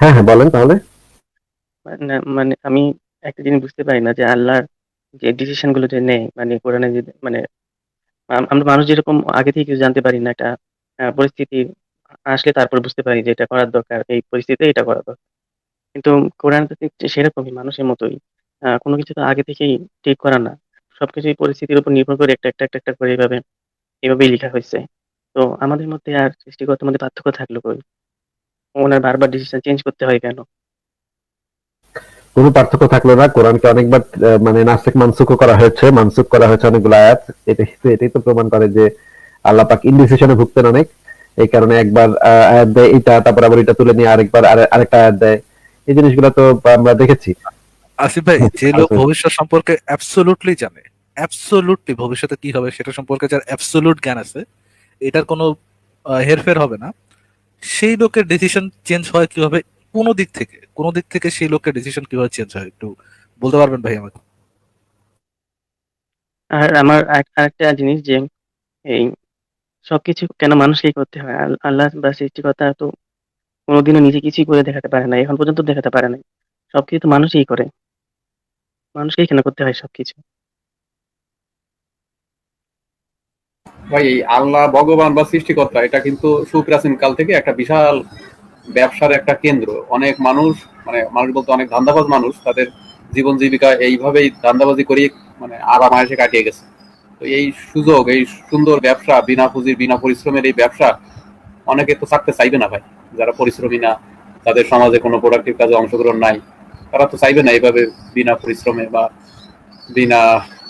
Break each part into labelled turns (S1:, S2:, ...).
S1: হ্যাঁ হ্যাঁ বলেন তাহলে।
S2: মানে মানে আমি একটা জিনিস বুঝতে পারি না যে আল্লাহর যে ডিসিশনগুলো যে নেয় মানে কোরআনে যে মানে আমরা মানুষ যেরকম আগে থেকে কিছু জানতে পারি না, একটা পরিস্থিতি আসলে তারপর বুঝতে পারি যে এটা করার দরকার, এই পরিস্থিতিতে এটা করা দরকার। কিন্তু কোরআন সেরকমই মানুষের মতোই কোনো কিছু তো আগে থেকেই ঠিক করা না। সবকিছু পরিস্থিতির উপর নির্ভর করে একটা একটা একটা একটা করে এইভাবে এভাবেই লেখা হয়েছে। তো আমাদের মধ্যে আর সৃষ্টিগত মধ্যে পার্থক্য থাকল কই? ওনার বারবার ডিসিশন চেঞ্জ করতে হয় কেন?
S1: কোনো পার্থক্য থাকল না। কোরআনকে অনেকবার মানে নাসিক মানসুক করা হয়েছে মানসুক করা হয়েছে অনেকগুলো আয়াত। এটাই তো এটাই তো প্রমাণ করে যে আল্লাহ পাক ইনডিসিশনে ভুগতেন অনেক। এই কারণে একবার আয়াত দেয় এটা তারপর আবার এটা তুলে নিয়ে আরেকবার আরেকটা আয়াত দেয়। এই জিনিসগুলো তো আমরা দেখেছি।
S3: আসিফ ভাই যে লোক। ভবিষ্যৎ সম্পর্কে অ্যাবসোলুটলি জানে অ্যাবসোলুটলি ভবিষ্যতে কি হবে সেটা সম্পর্কে যার অ্যাবসোলুট জ্ঞান আছে এটার কোনো আহ, হেরফের হবে না। সেই লোকের ডিসিশন চেঞ্জ হয় কীভাবে? কোনো দিক থেকে, কোনো দিক থেকে সেই লোকের ডিসিশন কীভাবে চেঞ্জ হয়? একটু বলতে পারবেন ভাই আমাকে?
S2: আর আমার আরেকটা জিনিস যে, এই সবকিছু কেন মানুষকেই করতে হয়? আল্লাহ বা সৃষ্টিকর্তা তো কোনোদিনও নিজে কিছুই করে দেখাতে পারে না, এখন পর্যন্ত দেখাতে পারে না সবকিছু তো মানুষই করে। মানুষকেই কেন করতে হয় সবকিছু?
S4: ভাই, এই আল্লাহ ভগবান বা সৃষ্টিকর্তা, এটা কিন্তু সুপ্রাচীন কাল থেকে একটা বিশাল ব্যবসার একটা কেন্দ্র। অনেক মানুষ মানে মানুষ বলতে অনেক ধান্দাবাজ মানুষ, তাদের জীবন জীবিকা এইভাবেই ধান্দাবাজি করে মানে আরাম আয়েসে কাটিয়ে গেছে। তো এই সুযোগ, এই সুন্দর ব্যবসা, বিনা পুঁজির, বিনা পরিশ্রমের এই ব্যবসা, অনেকে তো থাকতে চাইবে না ভাই। যারা পরিশ্রমী না, তাদের সমাজে কোনো প্রোডাক্টিভ কাজে অংশগ্রহণ নাই, তারা তো চাইবে না এইভাবে বিনা পরিশ্রমে বা বিনা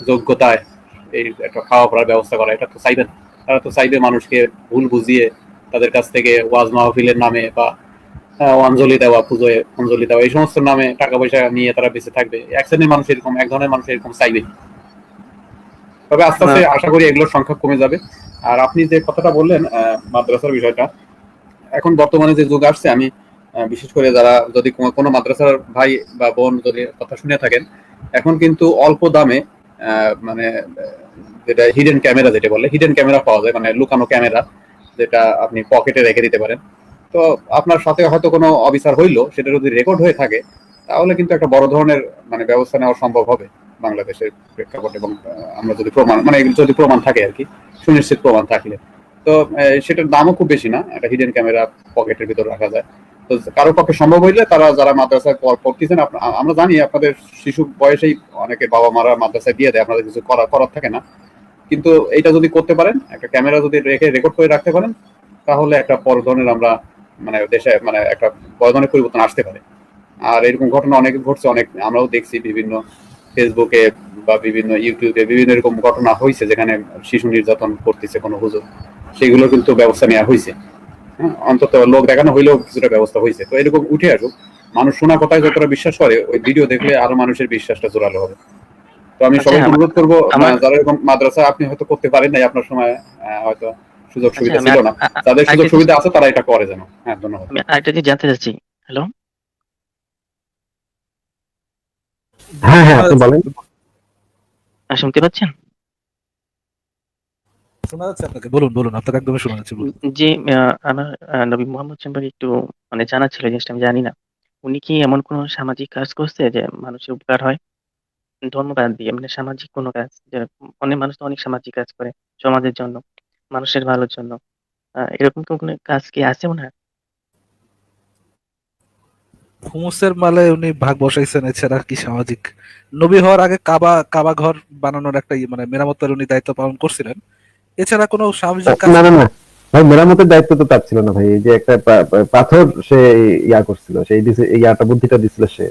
S4: যোগ্যতায় এই একটা খাওয়া পড়ার ব্যবস্থা করা এটা তো চাইবে না। তারা তো চাইবে মানুষকে ভুল বুঝিয়ে তাদের কাছ থেকে ওয়াজ মাহফিলের নামে বা অঞ্জলি দেওয়া পুজোয় অঞ্জলি দেওয়া এই সমস্ত নামে টাকা পয়সা নিয়ে তারা বেঁচে থাকবে। এক শ্রেণির মানুষ এরকম এক ধরনের মানুষ এরকম চাইবে তবে আস্তে আস্তে আশা করি এগুলোর সংখ্যা কমে যাবে। আর আপনি যে কথাটা বললেন মাদ্রাসার বিষয়টা এখন বর্তমানে যে যুগ আসছে আমি বিশেষ করে যারা যদি কোনো- মাদ্রাসার ভাই বা বোন যদি কথা শুনে থাকেন এখন কিন্তু অল্প দামে মানে যেটা হিডেন ক্যামেরা যেটা বলে হিডেন ক্যামেরা পাওয়া যায় মানে লুকানো ক্যামেরা যেটা আপনি পকেটে রেখে দিতে পারেন। তো আপনার সাথে হয়তো কোনো অবিচার হইল, সেটা যদি রেকর্ড হয়ে থাকে, তাহলে কিন্তু একটা বড় ধরনের মানে ব্যবস্থা নেওয়া সম্ভব হবে বাংলাদেশের প্রেক্ষাপটে এবং আমরা যদি প্রমাণ মানে যদি প্রমাণ থাকে আর কি, সুনিশ্চিত প্রমাণ থাকলে। তো সেটার দামও খুব বেশি না, একটা হিডেন ক্যামেরা পকেটের ভিতর রাখা যায়। তো কারও পক্ষে সম্ভব হইলে তারা যারা মাদ্রাসায় পড়তেছেন আমরা জানি আপনাদের শিশু বয়সেই অনেকে বাবা মারা মাদ্রাসায় দিয়ে দেয় আপনাদের কিছু করা করার থাকে না। কিন্তু এটা যদি করতে পারেন একটা ক্যামেরা যদি রেখে রেকর্ড করে রাখতে পারেন তাহলে একটা বড় ধরনের আমরা মানে দেশে মানে একটা বড় ধরনের পরিবর্তন আসতে পারে। আর এরকম ঘটনা অনেক ঘটছে অনেক আমরাও দেখছি বিভিন্ন ফেসবুকে বা বিভিন্ন ইউটিউবে বিভিন্ন এরকম ঘটনা হয়েছে যেখানে শিশু নির্যাতন করতেছে কোনো হুজুর। সেগুলো কিন্তু ব্যবস্থা নেওয়া হয়েছে হ্যাঁ, অন্তত লোক দেখানো হইলেও কিছুটা ব্যবস্থা হয়েছে তো এরকম উঠে আসুক। মানুষ শোনা কথায় যতটা বিশ্বাস করে ওই ভিডিও দেখলে আরও মানুষের বিশ্বাসটা জোরালো হবে। তো আমি
S2: আচ্ছা,
S4: সবাইকে অনুরোধ করব যারা এরকম মাদ্রাসা আপনি হয়তো করতে পারেন নাই আপনার সময় আহ, হয়তো সুযোগ
S2: আচ্ছা
S4: সুবিধা ছিল না। যাদের সুযোগ সুবিধা আছে তারা এটা করে যেন। হ্যাঁ ধন্যবাদ।
S2: আমি আরেকটা জিনিস জানতে চাচ্ছি। হ্যালো?
S1: হ্যাঁ হ্যাঁ আপনি বলেন।
S2: শুনতে পাচ্ছেন?
S3: শোনা যাচ্ছে আপনাকে? বলুন বলুন আপনাকে একদমই শোনা যাচ্ছে বলুন।
S2: যে আমার নবী মোহাম্মদ সম্পর্কে একটু মানে জানা ছিল জিনিসটা আমি জানি না। উনি কি এমন কোনো সামাজিক কাজ করছে যে মানুষের উপকার হয়? ধর্ম দিয়ে মানে সামাজিক কোনো কাজ? যে অনেক মানুষ তো অনেক সামাজিক কাজ করে সমাজের জন্য মানুষের ভালোর জন্য। এরকম কোনো কাজ কি আছে ওনার
S3: হুমুসের মালে উনি ভাগ বসাইছেন এছাড়া কি সামাজিক? নবী হওয়ার আগে কাবা কাবা ঘর বানানোর একটা মানে মেরামতের উনি দায়িত্ব পালন করছিলেন। এছাড়া কোনো সামাজিক কাজ
S1: না না। না ভাই মেরামতের দায়িত্ব তো তার ছিল না ভাই। এই যে একটা পাথর সে ইয়া করছিল সেই দিছে- এই ইয়াটা বুদ্ধিটা দিছিল সে।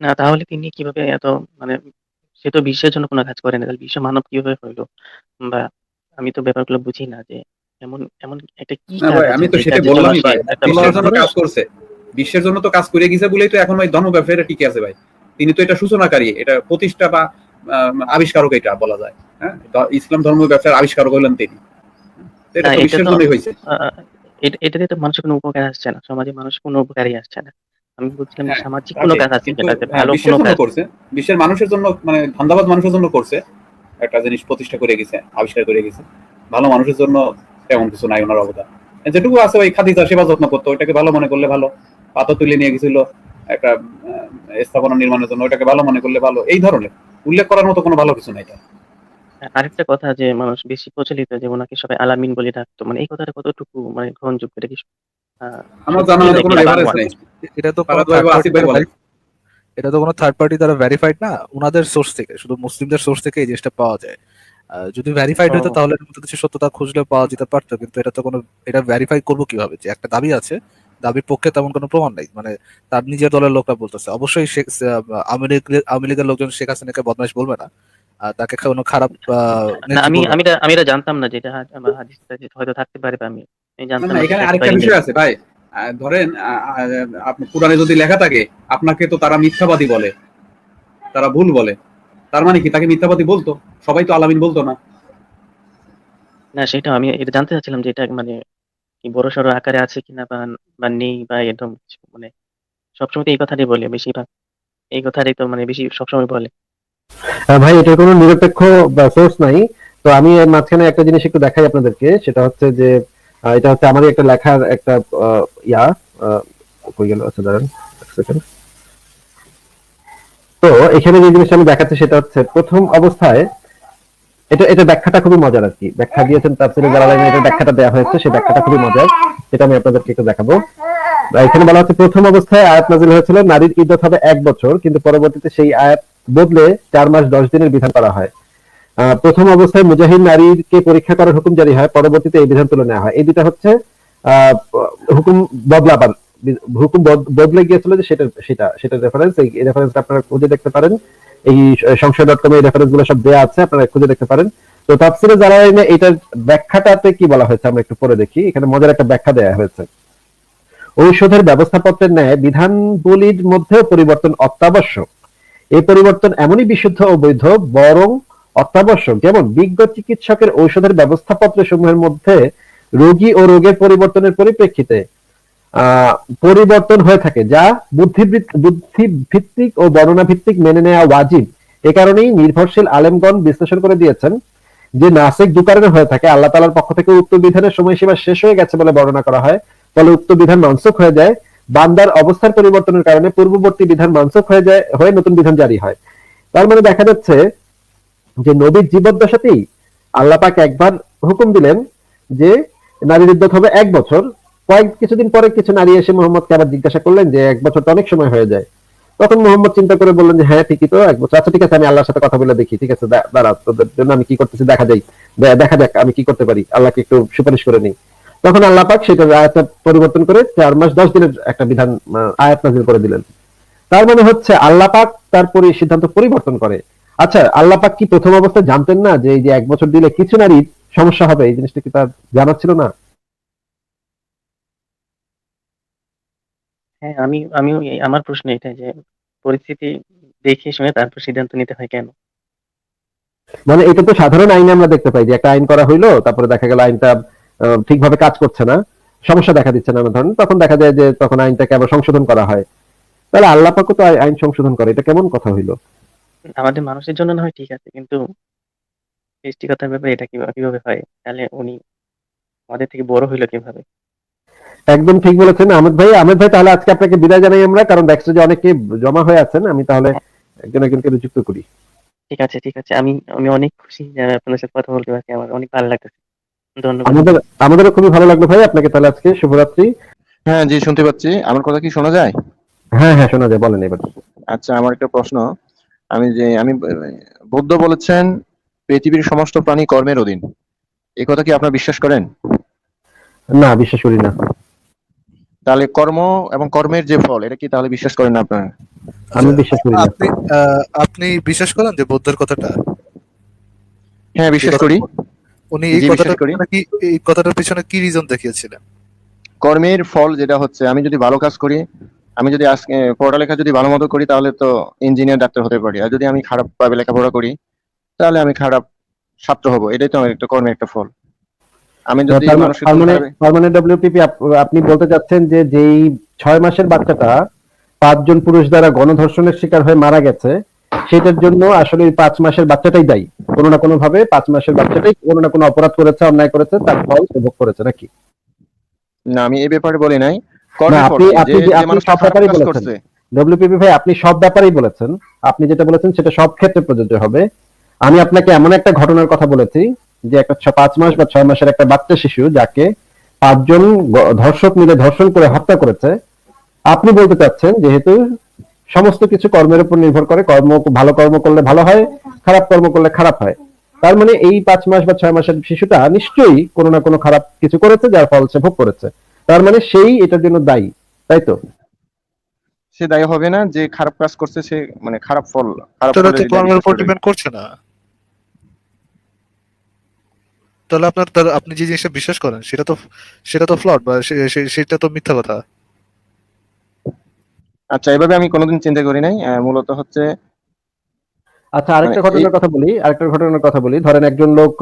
S2: না তাহলে তিনি কীভাবে এত মানে সে তো বিশ্বের জন্য কোনো কাজ করে না। তাহলে বিশ্ব মানব কীভাবে হইল? বা আমি তো ব্যাপারগুলো বুঝি না যে এমন এমন একটা কি
S4: না ভাই আমি তো সেটা বললামই ভাই। বিশ্বের জন্য কাজ করছে। বিশ্বের জন্য তো কাজ করে গেছে বলেই তো এখন ওই ধর্ম ব্যবসায়ীরা টিকে আছে ভাই। তিনি তো এটা সূচনাকারী এটা প্রতিষ্ঠা বা আবিষ্কারক এটা বলা যায়। হ্যাঁ? ইসলাম ধর্ম ব্যবসার আবিষ্কার করলেন তিনি। এটা তো
S2: এটা
S4: বিশ্বের
S2: তো-
S4: হয়েছে।
S2: এটাতে তো মানুষের কোনো উপকার আসছে না। সমাজে মানুষ কোনো উপকারই আসছে না। আমি বলছিলাম
S4: হ্যাঁ,
S2: সামাজিক কোনো কাজ আছে
S4: কিন্তু,
S2: যেটাতে
S4: হ্যাঁ,
S2: ভালো কোনো
S4: জন্য
S2: কাজ
S4: করছে। বিশ্বের মানুষের জন্য মানে ধান্দাবাজ মানুষের জন্য করছে। একটা জিনিস প্রতিষ্ঠা করে গেছে আবিষ্কার করে গেছে। ভালো মানুষের জন্য তেমন কিছু নাই ওনার অবদান। যেটুকু আছে ওই খাদিজা সেবা যত্ন করতো ওইটাকে ভালো মনে করলে ভালো। পাতা তুলে নিয়ে গেছিল একটা স্থাপনা নির্মাণের জন্য ওইটাকে ভালো মনে করলে ভালো। এই ধরনের উল্লেখ করার মতো কোনো ভালো কিছু নাই এটা
S2: আরেকটা কথা যে মানুষ বেশি প্রচলিত যে ওনাকে সবাই আলামিন বলে ডাকতো মানে এই কথাটা কতটুকু মানে গ্রহণযোগ্য এটা কি
S4: আমার জানা মতে কোনো রেফারেন্স নেই।
S3: এটা তো এটা তো কোনো থার্ড পার্টি দ্বারা ভেরিফাইড না ওনাদের সোর্স থেকে শুধু মুসলিমদের সোর্স থেকে এই জিনিসটা পাওয়া যায়। যদি ভেরিফাইড হতো তাহলে কিছু সত্যতা খুঁজলে পাওয়া যেতে পারতো কিন্তু এটা তো কোনো এটা ভেরিফাই করব কীভাবে? যে একটা দাবি আছে দাবির পক্ষে তেমন কোনো প্রমাণ নেই। মানে তার নিজের দলের লোকরা বলতেছে। অবশ্যই শেখ আওয়ামী লীগ- আওয়ামী লীগের লোকজন শেখ হাসিনাকে বদমাইশ বলবে না। তাকে কোনো খারাপ
S2: আমি আমি আমি এটা জানতাম না যে এটা আমার হাদিস হয়তো থাকতে পারে বা আমি আমি জানতাম
S4: না এখানে আরেকটা বিষয় আছে ভাই। ধরেন আপনি কোরআনে যদি লেখা থাকে আপনাকে তো তারা মিথ্যাবাদী বলে। তারা ভুল বলে। তার মানে কি? তাকে মিথ্যাবাদী বলতো? সবাই তো আলামিন বলতো না।
S2: না সেটা আমি এটা জানতে চাচ্ছিলাম যে এটা মানে কি বড় সড়ো আকারে আছে কিনা বা বা নেই বা একদম কিছু মানে সবসময় তো এই কথাটাই বলে বেশিরভাগ। এই কথাটাই তো মানে বেশি সবসময় বলে।
S1: ভাই, এটার কোনো নিরপেক্ষ সোর্স নাই। তো আমি মাঝখানে একটা জিনিস একটু দেখাই আপনাদেরকে, সেটা হচ্ছে যে এটা হচ্ছে আমারই একটা লেখার একটা ইয়া কই গেল? আচ্ছা দাঁড়ান, এক second। তো এখানে যে জিনিসটা আমি দেখাচ্ছি সেটা হচ্ছে, প্রথম অবস্থায়, এটা এটা ব্যাখ্যাটা খুবই মজার আর কি ব্যাখ্যা দিয়েছেন তাফসিরে জালালাইনে এটা ব্যাখ্যাটা দেওয়া হয়েছে, সেই ব্যাখ্যাটা খুবই মজার, সেটা আমি আপনাদেরকে একটু দেখাবো। এখানে বলা হচ্ছে, প্রথম অবস্থায় আয়াত নাজিল হয়েছিল, নারীর ইদ্যত হবে এক বছর, কিন্তু পরবর্তীতে সেই আয়াত বদলে চার মাস দশ দিনের বিধান করা হয়। প্রথম অবস্থায় মুজাহিদ নারীকে পরীক্ষা করার হুকুম জারি হয়, পরবর্তীতে এই বিধান তুলে নেওয়া হয়। এই দুটা হচ্ছে হুকুম বদলাবার, হুকুম বদলে গিয়েছিল যে সেটা সেটা সেটা রেফারেন্স এই রেফারেন্স আপনারা খুঁজে দেখতে পারেন। এই সংশয় ডট কম এই রেফারেন্সগুলো সব দেওয়া আছে, আপনারা খুঁজে দেখতে পারেন। তো তাফসিরে যারা এনে এটার ব্যাখ্যাটাতে কি বলা হয়েছে আমরা একটু পরে দেখি। এখানে মজার একটা ব্যাখ্যা দেওয়া হয়েছে। ঔষধের ব্যবস্থাপত্রের ন্যায় বিধানগুলির মধ্যেও পরিবর্তন অত্যাবশ্যক। এই পরিবর্তন এমনই বিশুদ্ধ ও বৈধ, বরং অত্যাবশ্যক। যেমন, বিজ্ঞ চিকিৎসকের ঔষধের ব্যবস্থাপত্র সমূহের মধ্যে রোগী ও রোগের পরিবর্তনের পরিপ্রেক্ষিতে পরিবর্তন হয়ে থাকে, যা বুদ্ধি ভিত্তিক ও বর্ণনা ভিত্তিক মেনে নেওয়া ওয়াজিব। এ কারণেই নির্ভরশীল আলেমগণ বিশ্লেষণ করে দিয়েছেন যে নাসিক দু কারণে হয়ে থাকে। আল্লাহ তালার পক্ষ থেকে উক্ত বিধানের সময়সীমা শেষ হয়ে গেছে বলে বর্ণনা করা হয়। ফলে উক্ত বিধান মানসুখ হয়ে যায়। বান্দার অবস্থার পরিবর্তনের কারণে পূর্ববর্তী বিধান মানসুখ হয়ে যায়, হয়ে নতুন বিধান জারি হয়। তার মানে দেখা যাচ্ছে যে নবীর জীবদ্দশাতেই আল্লাহ পাক একবার হুকুম দিলেন যে নারীর ইদ্যত হবে এক বছর। কয়েক কিছুদিন পরে কিছু নারী এসে মোহাম্মদকে আবার জিজ্ঞাসা করলেন যে এক বছর তো অনেক সময় হয়ে যায়। তখন মোহাম্মদ চিন্তা করে বললেন যে হ্যাঁ ঠিকই তো, এক বছর। আচ্ছা ঠিক আছে, আমি আল্লাহর সাথে কথা বলে দেখি। ঠিক আছে দাঁড়া, তোদের জন্য আমি কি করতেছি দেখা যাই। দেখা যাক আমি কি করতে পারি। আল্লাহকে একটু সুপারিশ করে নিই। তখন আল্লাহ পাক সেটা আয়াতটা পরিবর্তন করে চার মাস দশ দিনের একটা বিধান আয়াত নাজিল করে দিলেন। তার মানে হচ্ছে আল্লাহ পাক তারপরে সিদ্ধান্ত পরিবর্তন করে। আচ্ছা আল্লাহ পাক কি প্রথম অবস্থায় জানতেন না যে এই যে এক বছর দিলে কিছু নারীর সমস্যা হবে? এই জিনিসটা কি তার জানা ছিল না?
S2: হ্যাঁ আমি এই- আমার প্রশ্ন এটা যে পরিস্থিতি দেখে শুনে তারপর সিদ্ধান্ত নিতে হয় কেন?
S1: মানে এটা তো সাধারণ আইনে আমরা দেখতে পাই যে একটা আইন করা হইল তারপরে দেখা গেল আইনটা ঠিকভাবে কাজ করছে না সমস্যা দেখা দিচ্ছে না ধরেন তখন দেখা যায় যে তখন আইনটাকে আবার সংশোধন করা হয়। তাহলে আল্লাহ পাকও তো আইন সংশোধন করে এটা কেমন কথা হইল?
S2: আমাদের মানুষের জন্য না হয় ঠিক আছে কিন্তু সৃষ্টিকর্তার ব্যাপারে এটা কীভাবে হয়? তাহলে উনি আমাদের থেকে বড় হইল কীভাবে?
S1: একদম ঠিক বলেছেন আহমেদ ভাই। আহমেদ ভাই তাহলে আজকে আপনাকে বিদায় জানাই আমরা কারণ দেখছি যে অনেকে জমা হয়ে আছেন আমি তাহলে একজন একজনকে যুক্ত করি।
S2: ঠিক আছে ঠিক আছে। আমি আমি অনেক খুশি যে আপনাদের সাথে কথা বলতে পারছি আমার অনেক ভালো লাগতেছে।
S1: আমাদের আমাদেরও খুবই ভালো লাগল ভাই আপনাকে তাহলে আজকে। শুভরাত্রি।
S5: হ্যাঁ জি শুনতে পাচ্ছি। আমার কথা কি শোনা যায়?
S1: হ্যাঁ হ্যাঁ শোনা যায়। বলেন এবার।
S5: আচ্ছা আমার একটা প্রশ্ন। আমি যে আমি বুদ্ধ বলেছেন পৃথিবীর সমস্ত প্রাণী কর্মের অধীন। এই কথা কি আপনারা বিশ্বাস করেন?
S1: না বিশ্বাস করি না।
S5: তাহলে কর্ম এবং কর্মের যে ফল এটা কি তাহলে বিশ্বাস করেন না আপনারা?
S1: আমি বিশ্বাস করি না।
S3: আপনি আহ, আপনি বিশ্বাস করেন যে বৌদ্ধের কথাটা?
S5: হ্যাঁ বিশ্বাস করি।
S3: উনি এই
S5: জি, বিশ্বাস
S3: কথাটার
S5: করি।
S3: পিছনে কি এই কথাটার পিছনে কি রিজন দেখিয়েছিলেন?
S5: কর্মের ফল যেটা হচ্ছে আমি যদি ভালো কাজ করি আমি যদি আজকে পড়ালেখা যদি ভালো মতো করি তাহলে তো ইঞ্জিনিয়ার ডাক্তার হতে পারি। আর যদি আমি খারাপ ভাবে লেখাপড়া করি তাহলে আমি খারাপ ছাত্র হব। এটাই তো আমার একটা কর্মের একটা ফল। আমি যদি
S1: মানে-
S5: মানুষের
S1: তার মানে মানে আপনি বলতে চাচ্ছেন যে যেই ছয় মাসের বাচ্চাটা পাঁচজন পুরুষ দ্বারা গণধর্ষণের শিকার হয়ে মারা গেছে সেটার জন্য আসলে পাঁচ মাসের বাচ্চাটাই দায়ী। কোনো না কোনো ভাবে পাঁচ মাসের বাচ্চাটাই কোনো না কোনো অপরাধ করেছে অন্যায় করেছে তার ফল সে ভোগ করেছে নাকি?
S5: না আমি এই ব্যাপারে বলি নাই।
S1: আপনি- আপনি আপনি সব ব্যাপারেই বলেছেন। ডব্লিউপিপি ভাই আপনি সব ব্যাপারেই বলেছেন। আপনি যেটা বলেছেন সেটা সব ক্ষেত্রে প্রযোজ্য হবে। আমি আপনাকে এমন একটা ঘটনার কথা বলেছি যে একটা পাঁচ মাস বা ছয় মাসের একটা বাচ্চা শিশু যাকে পাঁচজন ধর্ষক মিলে ধর্ষণ করে হত্যা করেছে। আপনি বলতে চাচ্ছেন যেহেতু সমস্ত কিছু কর্মের উপর নির্ভর করে। কর্ম ভালো কর্ম করলে ভালো হয় খারাপ কর্ম করলে খারাপ হয়। তার মানে এই পাঁচ মাস বা ছয় মাসের শিশুটা নিশ্চয়ই কোনো না কোনো খারাপ কিছু করেছে যার ফল সে ভোগ করেছে। তার মানে সেই এটার জন্য দায়ী তাই তো?
S5: সে দায়ী হবে না যে খারাপ কাজ করছে সে মানে খারাপ ফল খারাপ
S3: কর্মের উপর ডিপেন্ড করছে না? তাহলে আপনার আপনি যে জিনিসটা বিশ্বাস করেন সেটা তো সেটা তো ফ্লড বা সেটা তো মিথ্যা কথা।
S5: আচ্ছা এভাবে আমি কোনোদিন চিন্তা করি নাই। মূলত হচ্ছে
S1: আচ্ছা আরেকটা
S5: মানে
S1: ঘটনার কথা বলি আরেকটা ঘটনার কথা বলি। ধরেন একজন লোক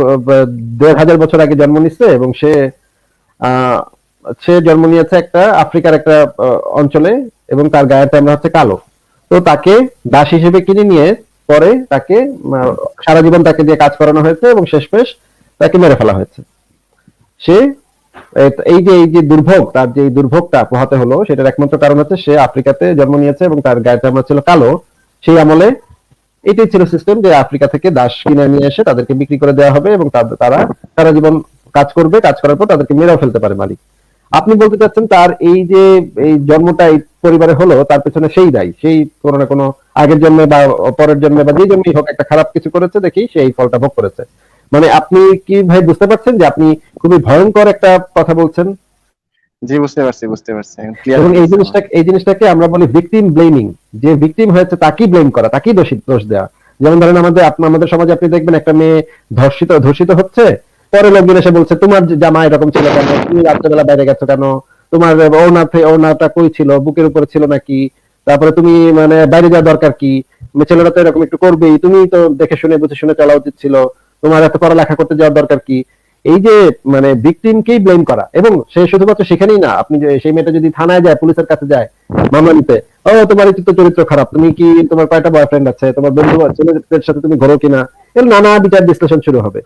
S1: দেড় হাজার বছর আগে জন্ম নিচ্ছে এবং সে আহ, সে জন্ম নিয়েছে একটা আফ্রিকার একটা অঞ্চলে এবং তার গায়ের চামড়া হচ্ছে কালো। তো তাকে দাস হিসেবে কিনে নিয়ে পরে তাকে সারা জীবন তাকে দিয়ে কাজ করানো হয়েছে এবং শেষমেশ তাকে মেরে ফেলা হয়েছে। সে এই যে এই যে দুর্ভোগ, তার যে দুর্ভোগটা পোহাতে হলো, সেটার একমাত্র কারণ হচ্ছে সে আফ্রিকাতে জন্ম নিয়েছে এবং তার গায়ের চামড়া ছিল কালো। সেই আমলে এটাই ছিল সিস্টেম যে আফ্রিকা থেকে দাস কিনে নিয়ে এসে তাদেরকে বিক্রি করে দেওয়া হবে এবং তারা সারা জীবন কাজ করবে, কাজ করার পর তাদেরকে মেরেও ফেলতে পারে মালিক। আপনি বলতে চাচ্ছেন তার এই যে, এই জন্মটা এই পরিবারে হলো, তার পেছনে সেই দায়ী, সেই কোনো না কোনো আগের জন্মে বা পরের জন্মে বা যে জন্মেই হোক একটা খারাপ কিছু করেছে দেখি, সেই ফলটা ভোগ করেছে। মানে আপনি কি ভাই বুঝতে পারছেন যে আপনি খুবই ভয়ঙ্কর একটা কথা বলছেন?
S5: জি বুঝতে পারছি বুঝতে পারছি।
S1: এবং এই জিনিসটা এই জিনিসটাকে আমরা বলি ভিকটিম ব্লেমিং যে ভিকটিম হয়েছে তাকেই ব্লেম করা তাকেই দোষী দোষ দেওয়া। যেমন ধরেন আমাদের আমাদের সমাজে আপনি দেখবেন একটা মেয়ে ধর্ষিত ধর্ষিত হচ্ছে পরে লোকজন এসে বলছে তোমার জামা এরকম ছিল কেন? তুমি রাত্রেবেলা বাইরে গেছো কেন? তোমার ওনাতে ওনাটা কই ছিল? বুকের উপরে ছিল নাকি? তারপরে তুমি মানে বাইরে যাওয়া দরকার কি? ছেলেরা তো এরকম একটু করবেই। তুমি তো দেখে শুনে বুঝে শুনে চলা উচিত ছিল। তোমার এত পড়ালেখা করতে যাওয়ার দরকার কি? এই যে মানে ভিকটিমকেই ব্লেম করা। এবং সে শুধুমাত্র সেখানেই না, আপনি যে, সেই মেয়েটা যদি থানায় যায়, পুলিশের কাছে যায়, মামলা নিতে, ও, তোমার তো চরিত্র খারাপ, তুমি কি, তোমার কয়টা বয়ফ্রেন্ড আছে, তোমার বন্ধু ছেলেদের সাথে তুমি ঘোরো কিনা, এর নানা বিচার বিশ্লেষণ শুরু হবে।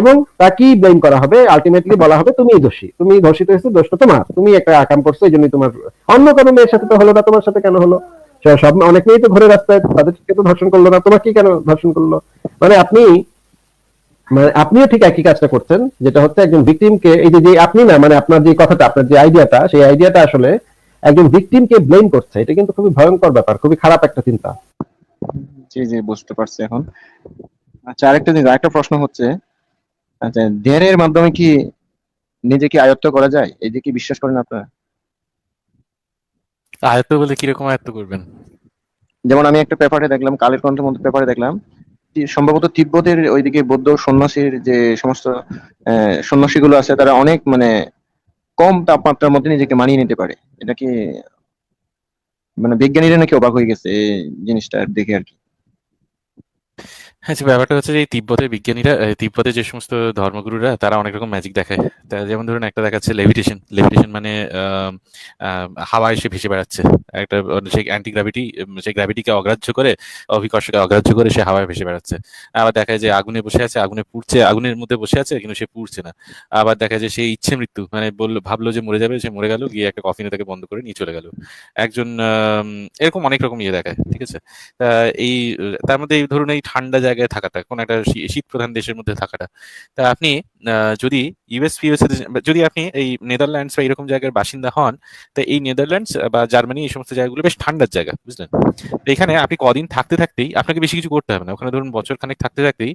S1: এবং তাকেই ব্লেম করা হবে আলটিমেটলি বলা হবে তুমি দোষী, তুমি ধর্ষিত হয়েছো, দোষটা তোমার, তুমি একটা আকাম করছ, এই জন্যই তোমার, অন্য কোনো মেয়ের সাথে তো হলো না, তোমার সাথে কেন হলো? সব, অনেক মেয়েই তো ঘুরে রাস্তায় তাদেরকে তো ধর্ষণ করল না, তোমার কি কেন ধর্ষণ করল? মানে আপনি মানে আপনিও ঠিক একই কাজটা করছেন যেটা হচ্ছে একজন ভিকটিমকে এই যে আপনি না মানে আপনার যে কথাটা আপনার যে আইডিয়াটা সেই আইডিয়াটা আসলে একজন ভিকটিমকে ব্লেম করছে। এটা কিন্তু খুবই ভয়ঙ্কর ব্যাপার খুবই খারাপ একটা চিন্তা।
S5: জি জি বুঝতে পারছি এখন। আচ্ছা আরেকটা জিনিস আরেকটা প্রশ্ন হচ্ছে আচ্ছা ধ্যানের মাধ্যমে কি নিজেকে আয়ত্ত করা যায়? এই যে কি বিশ্বাস করেন আপনারা?
S6: আয়ত্ত বলে কীরকম আয়ত্ত করবেন?
S5: যেমন আমি একটা পেপারে দেখলাম কালের কণ্ঠের মধ্যে পেপারে দেখলাম সম্ভবত তিব্বতের ওইদিকে বৌদ্ধ সন্ন্যাসীর যে সমস্ত সন্ন্যাসীগুলো আছে, তারা অনেক মানে কম তাপমাত্রার মধ্যে নিজেকে মানিয়ে নিতে পারে। এটা কি মানে বিজ্ঞানীরা নাকি অবাক হয়ে গেছে এই জিনিসটা দেখে আর কি।
S6: হ্যাঁ যে ব্যাপারটা হচ্ছে যে তিব্বতের বিজ্ঞানীরা তিব্বতের যে সমস্ত ধর্মগুরুরা তারা অনেক রকম ম্যাজিক দেখায়। যেমন ধরুন একটা দেখাচ্ছে লেভিটেশন লেভিটেশন মানে আম, আম, হাওয়ায় সে ভেসে বেড়াচ্ছে। একটা সেই অ্যান্টি গ্র্যাভিটি সেই গ্র্যাভিটিকে অগ্রাহ্য করে অভিকর্ষকে অগ্রাহ্য করে সে হাওয়ায় ভেসে বেড়াচ্ছে। আবার দেখা যায় যে আগুনে বসে আছে আগুনে পুড়ছে আগুনের মধ্যে বসে আছে কিন্তু সে পুড়ছে না। আবার দেখা যায় সে ইচ্ছে মৃত্যু মানে বলল ভাবলো যে মরে যাবে সে মরে গেল গিয়ে একটা কফিনে তাকে বন্ধ করে নিয়ে চলে গেল। একজন এরকম অনেক রকম ইয়ে দেখায় ঠিক আছে? এই তার মধ্যে এই ধরুন এই ঠান্ডা জায়গায় থাকাটা, কোন একটা শীত প্রধান দেশের মধ্যে থাকাটা। তা আপনি যদি ইউএস ইউএস যদি আপনি এই নেদারল্যান্ডস বা এরকম জায়গার বাসিন্দা হন, তা এই নেদারল্যান্ডস বা জার্মানি এই সমস্ত জায়গাগুলো বেশ ঠান্ডার জায়গা, বুঝলেন? এখানে আপনি কদিন থাকতে থাকতেই আপনাকে বেশি কিছু করতে হবে না। ওখানে ধরুন বছর খানেক থাকতে থাকতেই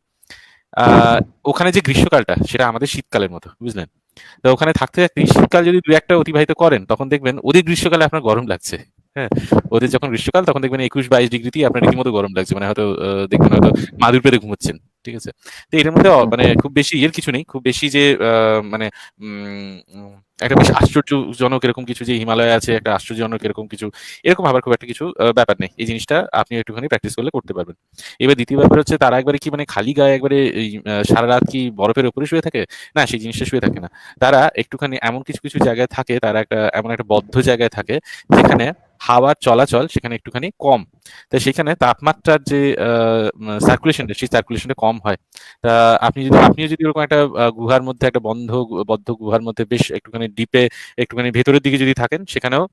S6: আহ ওখানে যে গ্রীষ্মকালটা, সেটা আমাদের শীতকালের মতো, বুঝলেন? তো ওখানে থাকতে থাকতে শীতকাল যদি দু একটা অতিবাহিত করেন, তখন দেখবেন ওদের গ্রীষ্মকালে আপনার গরম লাগছে। হ্যাঁ ওদের যখন গ্রীষ্মকাল তখন দেখবেন একুশ বাইশ ডিগ্রিতেই আপনার রীতিমতো গরম লাগছে। মানে হয়তো দেখবেন হয়তো মাদুর পেরে ঘুমোচ্ছেন। ঠিক আছে? তো এটার মধ্যে মানে খুব বেশি ইয়ের কিছু নেই, খুব বেশি যে মানে একটা বেশ আশ্চর্যজনক এরকম কিছু যে হিমালয় আছে, একটা আশ্চর্যজনক এরকম কিছু, এরকম আবার খুব একটা কিছু ব্যাপার নেই। এই জিনিসটা আপনি একটুখানি প্র্যাকটিস করলে করতে পারবেন। এবার দ্বিতীয় ব্যাপার হচ্ছে তারা একবারে কি মানে খালি গায়ে একবারে সারা রাত কি বরফের উপরে শুয়ে থাকে? না, সেই জিনিসটা শুয়ে থাকে না। তারা একটুখানি এমন কিছু কিছু জায়গায় থাকে, তারা একটা এমন একটা বদ্ধ জায়গায় থাকে, যেখানে হাওয়ার চলাচল সেখানে একটুখানি কম। তো সেখানে তাপমাত্রার যে সার্কুলেশনটা সেই সার্কুলেশনটা কম হয়। তা আপনি যদি, আপনিও যদি ওরকম একটা গুহার মধ্যে, একটা বন্ধ বদ্ধ গুহার মধ্যে বেশ একটুখানি ডিপে একটুখানি ভেতরের দিকে যদি থাকেন, সেখানেও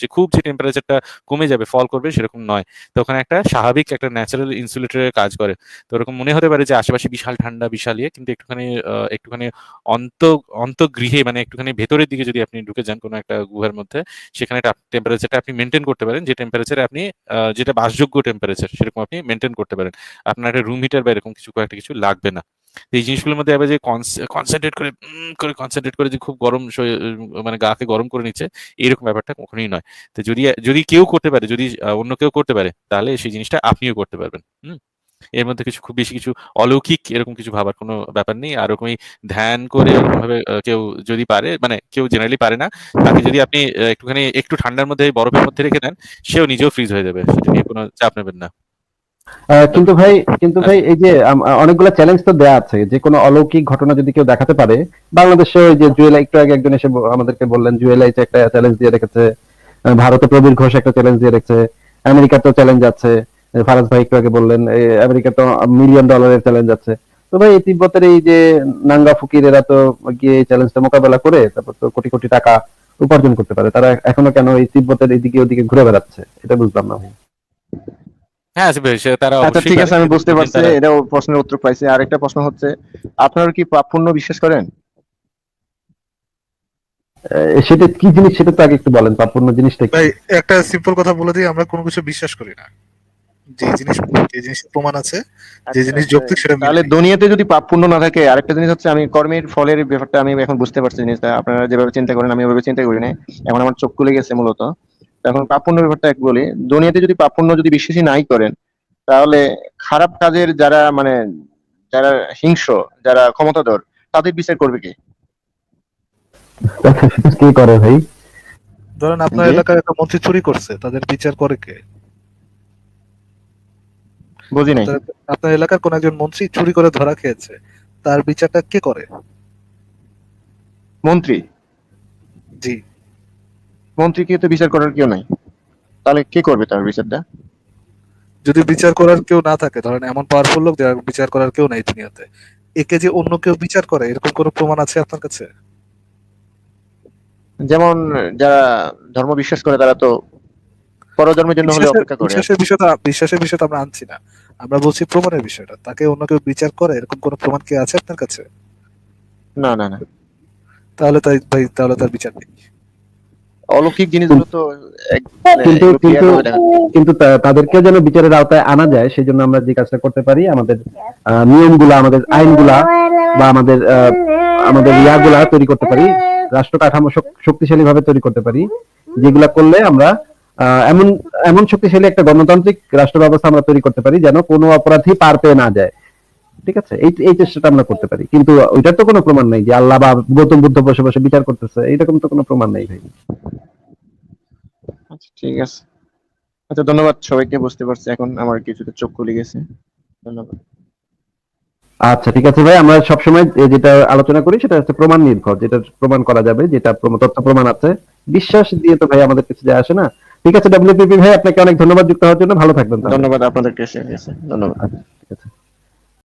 S6: যে খুব যে টেম্পারেচারটা কমে যাবে ফল করবে, সেরকম নয়। তো ওখানে একটা স্বাভাবিক, একটা ন্যাচারাল ইনসুলেটরের কাজ করে। তো ওরকম মনে হতে পারে যে আশেপাশে বিশাল ঠান্ডা, বিশাল ইয়ে কিন্তু একটুখানি একটুখানি অন্ত অন্তগৃহে মানে একটুখানি ভেতরের দিকে যদি আপনি ঢুকে যান কোনো একটা গুহার মধ্যে, সেখানে টেম্পারেচারটা আপনি মেনটেন করতে পারেন। যে টেম্পারেচারে আপনি যেটা বাসযোগ্য টেম্পারেচার সেরকম আপনি মেনটেন করতে পারেন। আপনার একটা রুম হিটার বা এরকম কিছু কয়েকটা কিছু লাগবে না। এই জিনিসগুলোর মধ্যে আবার যে কনসেন্ট্রেট করে করে কনসেন্ট্রেট করে যে খুব গরম মানে গাকে গরম করে নিচ্ছে, এরকম ব্যাপারটা কখনোই নয়। তো যদি যদি কেউ করতে পারে, যদি অন্য কেউ করতে পারে, তাহলে সেই জিনিসটা আপনিও করতে পারবেন, হুম? এর মধ্যে কিছু, খুব বেশি কিছু অলৌকিক এরকম কিছু ভাবার কোনো ব্যাপার নেই। আর ওরকমই ধ্যান করে এরকম ভাবে কেউ যদি পারে মানে কেউ জেনারেলি পারে না, তাকে যদি আপনি একটুখানি, একটু ঠান্ডার মধ্যে, বরফের মধ্যে রেখে দেন, সেও নিজেও ফ্রিজ হয়ে যাবে। সেটা নিয়ে কোনো চাপ নেবেন না।
S1: কিন্তু ভাই কিন্তু ভাই, এই যে অনেকগুলো চ্যালেঞ্জ তো দেয়া আছে। যে কোনো অলৌকিক ঘটনা যদি কেউ দেখাতে পারে, বাংলাদেশে ওই যে জুয়েল, একটু আগে একজন এসে আমাদেরকে বললেন, জুয়েল আইচ একটা চ্যালেঞ্জ দিয়ে রেখেছে ভারতে প্রবীর ঘোষ একটা চ্যালেঞ্জ দিয়ে রেখেছে, আমেরিকার তো চ্যালেঞ্জ আছে ফারাজ ভাই একটু আগে বললেন আমেরিকার তো মিলিয়ন ডলারের চ্যালেঞ্জ আছে। তো ভাই, এই তিব্বতের এই যে নাঙ্গা ফকির, এরা তো গিয়ে এই চ্যালেঞ্জটা মোকাবেলা করে, তারপর তো কোটি কোটি টাকা উপার্জন করতে পারে। তারা এখনও কেন এই তিব্বতের এইদিকে ওদিকে ঘুরে বেড়াচ্ছে, এটা বুঝলাম না ভাই।
S6: হ্যাঁ তারা
S5: আচ্ছা ঠিক আছে আমি বুঝতে পারছি এটাও প্রশ্নের উত্তর পাইছি। আরেকটা প্রশ্ন হচ্ছে আপনারা কি পাপ পুণ্য বিশ্বাস করেন?
S1: আহ, সেটা কি জিনিস সেটা তো আগে একটু বলেন পাপূর্ণ জিনিসটা কি?
S3: ভাই একটা সিম্পল কথা বলে দিই আমরা কোনো কিছু বিশ্বাস করি না। যে জিনিস যে জিনিস প্রমাণ আছে যে জিনিস যৌক্তিক সেটা
S5: তাহলে দুনিয়াতে যদি পাপ পুণ্য না থাকে আরেকটা জিনিস হচ্ছে আমি কর্মের ফলের ব্যাপারটা আমি এখন বুঝতে পারছি জিনিসটা। আপনারা যেভাবে চিন্তা করেন আমি ওইভাবে চিন্তা করি না এখন আমার চোখ খুলে গেছে মূলত। এখন পাপ পুণ্য ব্যাপারটা এক বলি দুনিয়াতে যদি পাপ পুণ্য যদি বিশ্বাসী নাই করেন তাহলে খারাপ কাজের যারা মানে যারা হিংস্র যারা ক্ষমতাধর তাদের বিচার করবে কি?
S1: কি করে ভাই?
S3: ধরেন আপনার এলাকার একটা মন্ত্রী চুরি করছে তাদের বিচার করে কে?
S5: বুঝি নাই।
S3: আপনার এলাকার কোন একজন মন্ত্রী চুরি করে ধরা খেয়েছে তার বিচারটা কে করে?
S5: মন্ত্রী?
S3: জি।
S5: মন্ত্রীকে তো বিচার করার কেউ নাই। তাহলে কে করবে তার বিচারটা?
S3: যদি বিচার করার কেউ না থাকে ধরেন এমন পাওয়ারফুল লোক যারা বিচার করার কেউ নাই দুনিয়াতে একে যে অন্য কেউ বিচার করে এরকম কোনো প্রমাণ আছে আপনার কাছে?
S5: যেমন যারা ধর্ম বিশ্বাস করে তারা তো পরজন্মের জন্য হলে অপেক্ষা করে।
S3: বিশ্বাসের বিষয়টা বিশ্বাসের বিষয়টা আমরা আনছি না। আমরা বলছি প্রমাণের বিষয়টা। তাকে অন্য কেউ বিচার করে এরকম কোনো প্রমাণ কি আছে আপনার কাছে?
S5: না না না।
S3: তাহলে তাই ভাই তাহলে তার বিচার নেই।
S5: অলৌকিক জিনিসগুলো তো
S1: কিন্তু কিন্তু। কিন্তু তাদেরকে যেন বিচারের আওতায় আনা যায় সেই জন্য আমরা যে কাজটা করতে পারি আমাদের নিয়মগুলা আমাদের আইনগুলা বা আমাদের আমাদের ইয়াগুলা তৈরি করতে পারি রাষ্ট্র কাঠামো শক্তিশালী ভাবে তৈরি করতে পারি যেগুলা করলে আমরা আহ, এমন এমন শক্তিশালী একটা গণতান্ত্রিক রাষ্ট্র ব্যবস্থা আমরা তৈরি করতে পারি যেন কোনো অপরাধী পার পেয়ে না যায় ঠিক আছে? এই এই চেষ্টাটা আমরা করতে পারি। কিন্তু ওইটার তো কোনো প্রমাণ নাই যে আল্লাহ বা গৌতম বুদ্ধ বসে বসে বিচার করতেছে। এইরকম তো কোনো প্রমাণ নেই ভাই।
S5: আচ্ছা ঠিক আছে। আচ্ছা ধন্যবাদ সবাইকে বুঝতে পারছি এখন আমার কিছুটা চোখ খুলে গেছে। ধন্যবাদ।
S1: আচ্ছা ঠিক আছে ভাই। আমরা সবসময় যেটা আলোচনা করি সেটা হচ্ছে প্রমাণ নির্ভর যেটা প্রমাণ করা যাবে যেটা তথ্য প্রমাণ আছে। বিশ্বাস দিয়ে তো ভাই আমাদের কাছে যায় আসে না। ঠিক আছে ডব্লিউপিপি ভাই আপনাকে অনেক ধন্যবাদ যুক্ত হওয়ার জন্য। ভালো থাকবেন।
S5: ধন্যবাদ আপনাদেরকে। ধন্যবাদ
S1: আচ্ছা, ঠিক আছে।